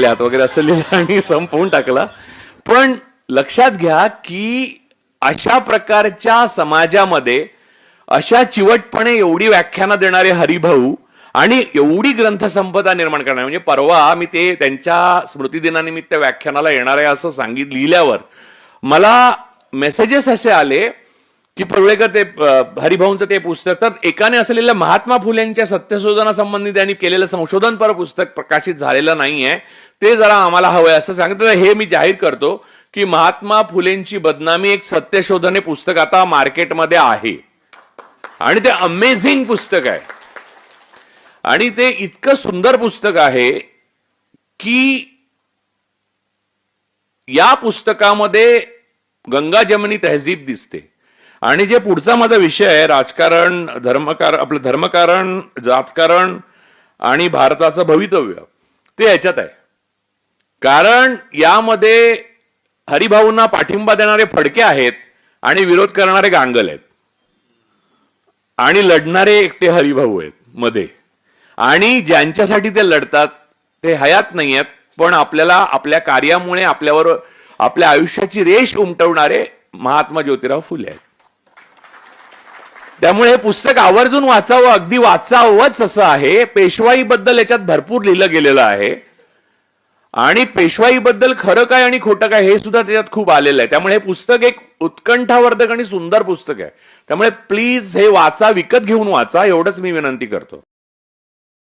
लिहात वगैरे असं लिहिलं आणि संपवून टाकला. पण लक्षात घ्या की अशा प्रकारच्या समाजामध्ये अशा चिवटपणे एवढी व्याख्यानं देणारे हरिभाऊ आणि एवढी ग्रंथसंपदा निर्माण करणार म्हणजे परवा मी ते त्यांच्या स्मृतिदिनानिमित्त व्याख्यानाला येणार आहे असं सांगित लिहिल्यावर मला मेसेजेस असे आले की परुळेकर ते हरिभाऊंचं ते पुस्तक. तर एकाने असलेल्या महात्मा फुलेंच्या सत्यशोधनासंबंधी त्यांनी केलेलं संशोधनपर पुस्तक प्रकाशित झालेलं नाहीये. ते जरा आम्हाला हवंय असं सांगितलं हे मी जाहीर करतो की महात्मा फुलेंची बदनामी एक सत्यशोधन हे पुस्तक आता मार्केटमध्ये आहे. आणि ते अमेझिंग पुस्तक आहे. आणि ते इतकं सुंदर पुस्तक आहे की या पुस्तकामध्ये गंगा जमनी तहजीब दिसते. आणि जे पुढचा माझा विषय आहे राजकारण धर्मकार आपलं धर्मकारण जातकारण आणि भारताचं भवितव्य ते याच्यात आहे. कारण यामध्ये हरिभाऊंना पाठिंबा देणारे फडके आहेत आणि विरोध करणारे गांगल आहेत. आणि लढणारे एकटे हरिभाऊ आहेत मध्ये. आणि ज्यांच्यासाठी ते लढतात ते हयात नाही आहेत पण आपल्याला आपल्या कार्यामुळे आपल्यावर आपल्या आयुष्याची रेष उमटवणारे महात्मा ज्योतिराव फुले आहेत. त्यामुळे हे पुस्तक आवर्जून वाचावं अगदी वाचावंच असं आहे. पेशवाईबद्दल याच्यात भरपूर लिहिलं गेलेलं आहे. आणि पेशवाईबद्दल खरं काय आणि खोटं काय हे सुद्धा त्याच्यात खूप आलेलं आहे. त्यामुळे हे पुस्तक एक उत्कंठावर्धक आणि सुंदर पुस्तक आहे. त्यामुळे प्लीज हे वाचा विकत घेऊन वाचा एवढंच मी विनंती करतो.